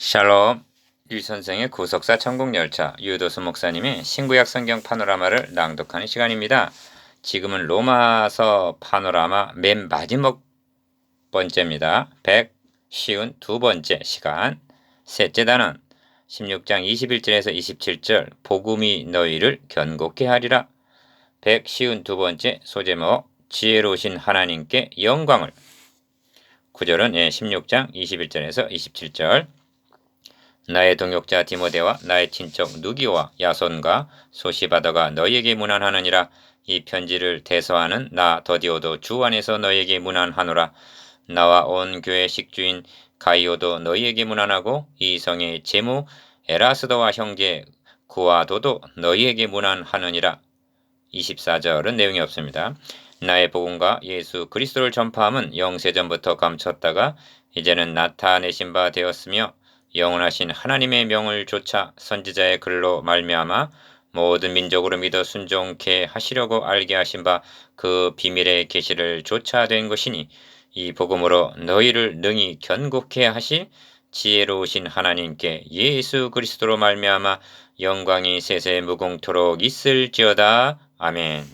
샬롬. 유 선생의 구속사 천국열차 유도수 목사님의 신구약 성경 파노라마를 낭독하는 시간입니다. 지금은 로마서 파노라마 맨 마지막 번째입니다. 100쉬운 두 번째 시간. 셋째 단원. 16장 21절에서 27절. 복음이 너희를 견고케 하리라. 100쉬운 두 번째 소제목. 지혜로우신 하나님께 영광을. 9절은 예, 16장 21절에서 27절 나의 동역자 디모데와 나의 친척 누기와 야손과 소시바더가 너희에게 문안하느니라. 이 편지를 대서하는 나 더디오도 주 안에서 너희에게 문안하노라. 나와 온 교회 식주인 가이오도 너희에게 문안하고 이 성의 제무 에라스도와 형제 구아도도 너희에게 문안하느니라. 24절은 내용이 없습니다. 나의 복음과 예수 그리스도를 전파함은 영세전부터 감췄다가 이제는 나타내신 바 되었으며 영원하신 하나님의 명을 조차 선지자의 글로 말미암아 모든 민족으로 믿어 순종케 하시려고 알게 하신 바 그 비밀의 계시를 조차 된 것이니 이 복음으로 너희를 능히 견고케 하실 지혜로우신 하나님께 예수 그리스도로 말미암아 영광이 세세 무공토록 있을지어다 아멘.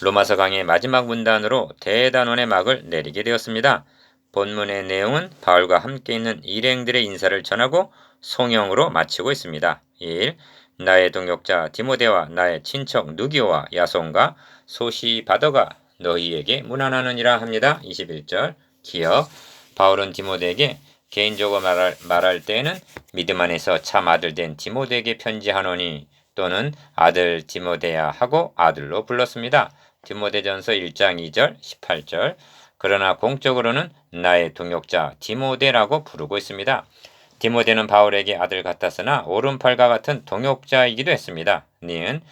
로마서 강의 마지막 문단으로 대단원의 막을 내리게 되었습니다. 본문의 내용은 바울과 함께 있는 일행들의 인사를 전하고 송영으로 마치고 있습니다. 1. 나의 동역자 디모데와 나의 친척 누기오와 야손과 소시바더가 너희에게 문안하느니라 합니다. 21절 기억 바울은 디모데에게 개인적으로 말할, 말할 때에는 믿음 안에서 참 아들 된 디모데에게 편지하노니 또는 아들 디모데야 하고 아들로 불렀습니다. 디모데전서 1장 2절 18절 그러나 공적으로는 나의 동역자 디모데라고 부르고 있습니다. 디모데는 바울에게 아들 같았으나 오른팔과 같은 동역자이기도 했습니다. 니은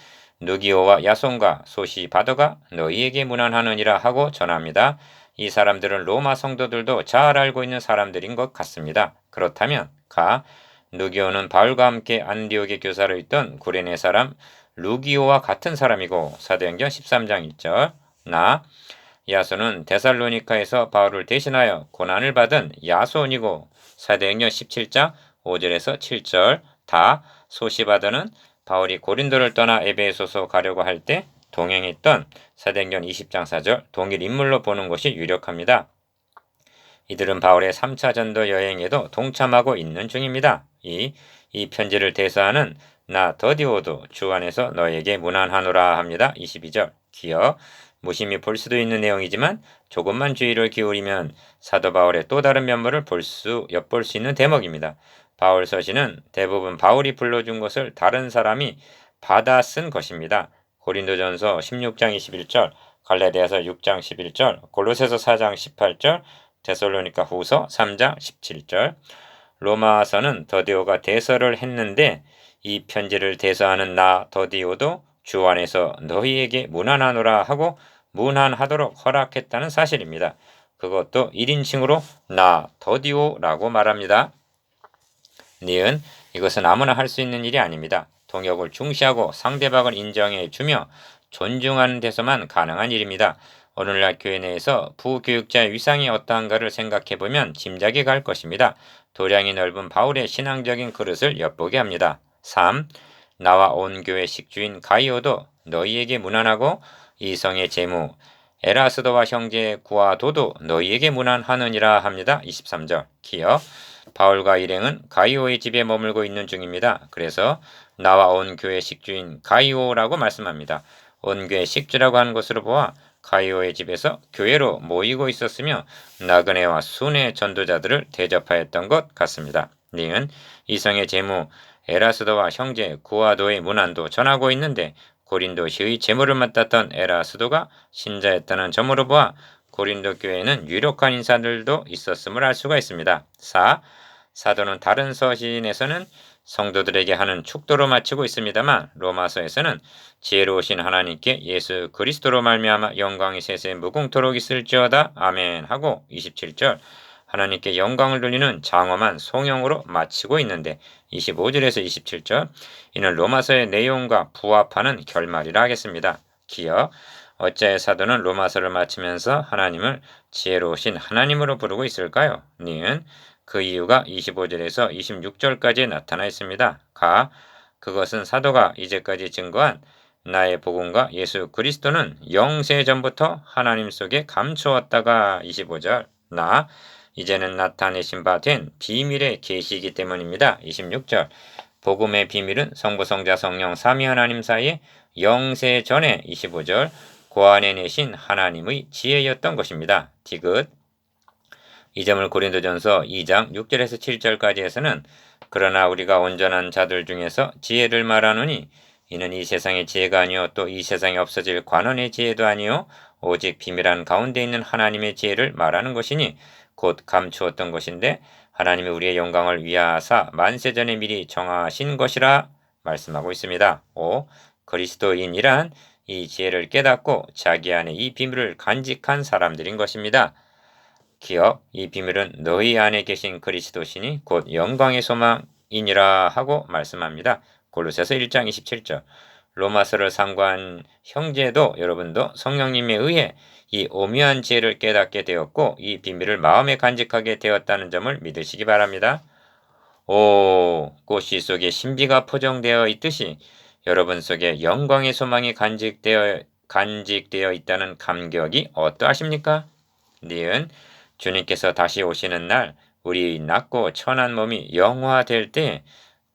누기오와 야손과 소시 바더가 너희에게 문안하느니라 하고 전합니다. 이 사람들은 로마 성도들도 잘 알고 있는 사람들인 것 같습니다. 그렇다면 가 누기오는 바울과 함께 안디옥의 교사로 있던 구레네 사람 루기오와 같은 사람이고 사도행전 13장 1절 나 야손은 데살로니카에서 바울을 대신하여 고난을 받은 야손이고 사도행전 17장 5절에서 7절 다 소시바드는 바울이 고린도를 떠나 에베소서 가려고 할 때 동행했던 사도행전 20장 4절 동일 인물로 보는 것이 유력합니다. 이들은 바울의 3차 전도 여행에도 동참하고 있는 중입니다. 이, 이 편지를 대사하는 나 더디오도 주 안에서 너에게 문안하노라 합니다. 22절 기억 무심히 볼 수도 있는 내용이지만 조금만 주의를 기울이면 사도 바울의 또 다른 면모를 볼 수, 엿볼 수 있는 대목입니다. 바울 서신은 대부분 바울이 불러준 것을 다른 사람이 받아 쓴 것입니다. 고린도전서 16장 21절, 갈라디아서 6장 11절, 골로새서 4장 18절, 데살로니가 후서 3장 17절. 로마서는 더디오가 대서를 했는데 이 편지를 대서하는 나 더디오도 주 안에서 너희에게 문안하노라 하고 문안하도록 허락했다는 사실입니다. 그것도 1인칭으로 나 더디오라고 말합니다. 니은 이것은 아무나 할 수 있는 일이 아닙니다. 동역을 중시하고 상대방을 인정해 주며 존중하는 데서만 가능한 일입니다. 오늘날 교회 내에서 부교육자의 위상이 어떠한가를 생각해 보면 짐작이 갈 것입니다. 도량이 넓은 바울의 신앙적인 그릇을 엿보게 합니다. 3. 나와 온 교회 식주인 가이오도 너희에게 문안하고 이성의 제무 에라스도와 형제 구아도도 너희에게 문안하느니라 합니다. 23절 기어 바울과 일행은 가이오의 집에 머물고 있는 중입니다. 그래서 나와 온 교회 식주인 가이오라고 말씀합니다. 온 교회 식주라고 하는 것으로 보아 가이오의 집에서 교회로 모이고 있었으며 나그네와 순회 전도자들을 대접하였던 것 같습니다. 링은 이성의 제무 에라스도와 형제 구아도의 문안도 전하고 있는데 고린도시의 재물을 맡았던 에라스도가 신자였다는 점으로 보아 고린도 교회에는 유력한 인사들도 있었음을 알 수가 있습니다. 4. 사도는 다른 서신에서는 성도들에게 하는 축도로 마치고 있습니다만 로마서에서는 지혜로우신 하나님께 예수 그리스도로 말미암아 영광이 세세 무궁토록 있을지어다 아멘 하고 27절 하나님께 영광을 돌리는 장엄한 송영으로 마치고 있는데 25절에서 27절 이는 로마서의 내용과 부합하는 결말이라 하겠습니다. 기어 어째 사도는 로마서를 마치면서 하나님을 지혜로우신 하나님으로 부르고 있을까요? 니은 그 이유가 25절에서 26절까지 나타나 있습니다. 가 그것은 사도가 이제까지 증거한 나의 복음과 예수 그리스도는 영세 전부터 하나님 속에 감추었다가 25절 나 이제는 나타내신 바 된 비밀의 계시이기 때문입니다. 26절 복음의 비밀은 성부 성자 성령 삼위 하나님 사이에 영세 전에 25절 고안해 내신 하나님의 지혜였던 것입니다. 디귿 이 점을 고린도전서 2장 6절에서 7절까지에서는 그러나 우리가 온전한 자들 중에서 지혜를 말하노니 이는 이 세상의 지혜가 아니요 또 이 세상에 없어질 관원의 지혜도 아니요 오직 비밀한 가운데 있는 하나님의 지혜를 말하는 것이니 곧 감추었던 것인데 하나님이 우리의 영광을 위하사 만세전에 미리 정하신 것이라 말씀하고 있습니다. 5. 그리스도인이란 이 지혜를 깨닫고 자기 안에 이 비밀을 간직한 사람들인 것입니다. 기억, 이 비밀은 너희 안에 계신 그리스도시니 곧 영광의 소망이니라 하고 말씀합니다. 골로새서 1장 27절. 로마서를 상고한 형제도 여러분도 성령님에 의해 이 오묘한 지혜를 깨닫게 되었고 이 비밀을 마음에 간직하게 되었다는 점을 믿으시기 바랍니다. 오, 꽃씨 속에 신비가 포정되어 있듯이 여러분 속에 영광의 소망이 간직되어 간직되어 있다는 감격이 어떠하십니까? 니은 주님께서 다시 오시는 날 우리 낮고 천한 몸이 영화될 때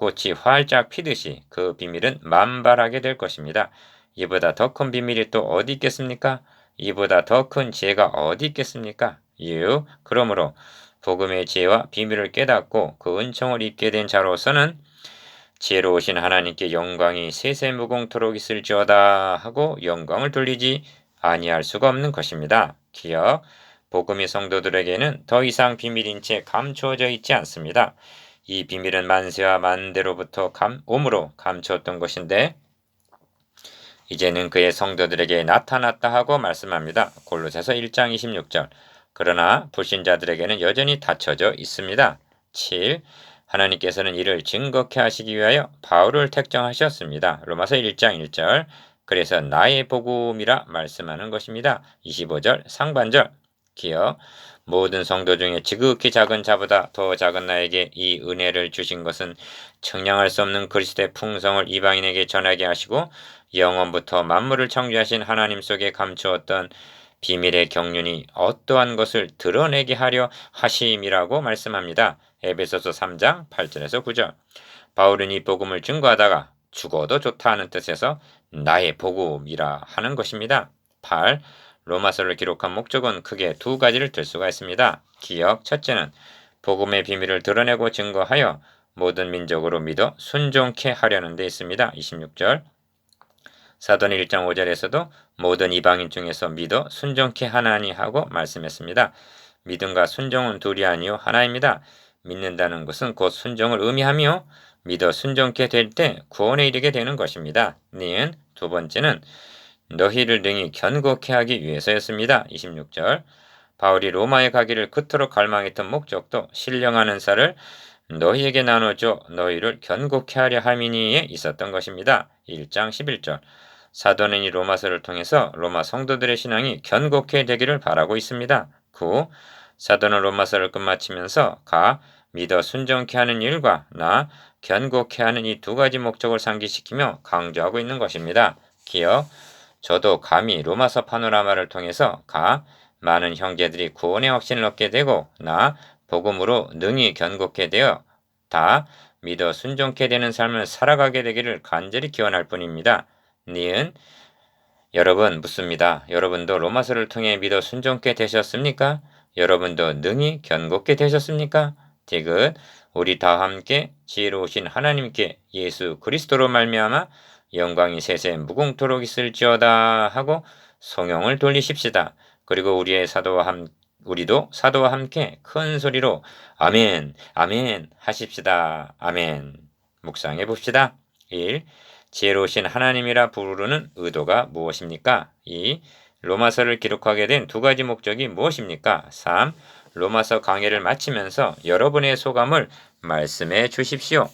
꽃이 활짝 피듯이 그 비밀은 만발하게 될 것입니다. 이보다 더 큰 비밀이 또 어디 있겠습니까? 이보다 더 큰 지혜가 어디 있겠습니까? 이유 그러므로 복음의 지혜와 비밀을 깨닫고 그 은총을 입게 된 자로서는 지혜로우신 하나님께 영광이 세세무공토록 있을지어다 하고 영광을 돌리지 아니할 수가 없는 것입니다. 기억 복음의 성도들에게는 더 이상 비밀인 채 감추어져 있지 않습니다. 이 비밀은 만세와 만대로부터 감, 오므로 감추었던 것인데 이제는 그의 성도들에게 나타났다 하고 말씀합니다. 골로새서 1장 26절. 그러나 불신자들에게는 여전히 닫혀져 있습니다. 7. 하나님께서는 이를 증거케 하시기 위하여 바울을 택정하셨습니다. 로마서 1장 1절. 그래서 나의 복음이라 말씀하는 것입니다. 25절 상반절. 기억 모든 성도 중에 지극히 작은 자보다 더 작은 나에게 이 은혜를 주신 것은 청량할 수 없는 그리스도의 풍성을 이방인에게 전하게 하시고 영원부터 만물을 창조하신 하나님 속에 감추었던 비밀의 경륜이 어떠한 것을 드러내게 하려 하심이라고 말씀합니다. 에베소서 3장 8절에서 9절. 바울은 이 복음을 증거하다가 죽어도 좋다 하는 뜻에서 나의 복음이라 하는 것입니다. 8. 로마서를 기록한 목적은 크게 두 가지를 들 수가 있습니다. 기억 첫째는 복음의 비밀을 드러내고 증거하여 모든 민족으로 믿어 순종케 하려는 데 있습니다. 26절 사도행 1장 5절에서도 모든 이방인 중에서 믿어 순종케 하나니 하고 말씀했습니다. 믿음과 순종은 둘이 아니요 하나입니다. 믿는다는 것은 곧 순종을 의미하며 믿어 순종케 될 때 구원에 이르게 되는 것입니다. 니은 두 번째는 너희를 능히 견고케 하기 위해서였습니다. 26절 바울이 로마에 가기를 그토록 갈망했던 목적도 신령하는 살을 너희에게 나눠줘 너희를 견고케 하려 함이니에 있었던 것입니다. 1장 11절 사도는 이 로마서를 통해서 로마 성도들의 신앙이 견고케 되기를 바라고 있습니다. 9. 사도는 로마서를 끝마치면서 가 믿어 순종케 하는 일과 나 견고케 하는 이 두 가지 목적을 상기시키며 강조하고 있는 것입니다. 기억 저도 감히 로마서 파노라마를 통해서 가 많은 형제들이 구원의 확신을 얻게 되고 나 복음으로 능히 견고케 되어 다 믿어 순종케 되는 삶을 살아가게 되기를 간절히 기원할 뿐입니다. 니은 여러분 묻습니다. 여러분도 로마서를 통해 믿어 순종케 되셨습니까? 여러분도 능히 견고케 되셨습니까? 디귿 우리 다 함께 지혜로우신 하나님께 예수 그리스도로 말미암아 영광이 세세 무궁토록 있을지어다 하고 성령을 돌리십시다. 그리고 우리의 사도와 함 우리도 사도와 함께 큰 소리로 아멘, 아멘 하십시다. 아멘. 묵상해 봅시다. 1. 지혜로우신 하나님이라 부르는 의도가 무엇입니까? 2. 로마서를 기록하게 된 두 가지 목적이 무엇입니까? 3. 로마서 강해를 마치면서 여러분의 소감을 말씀해 주십시오.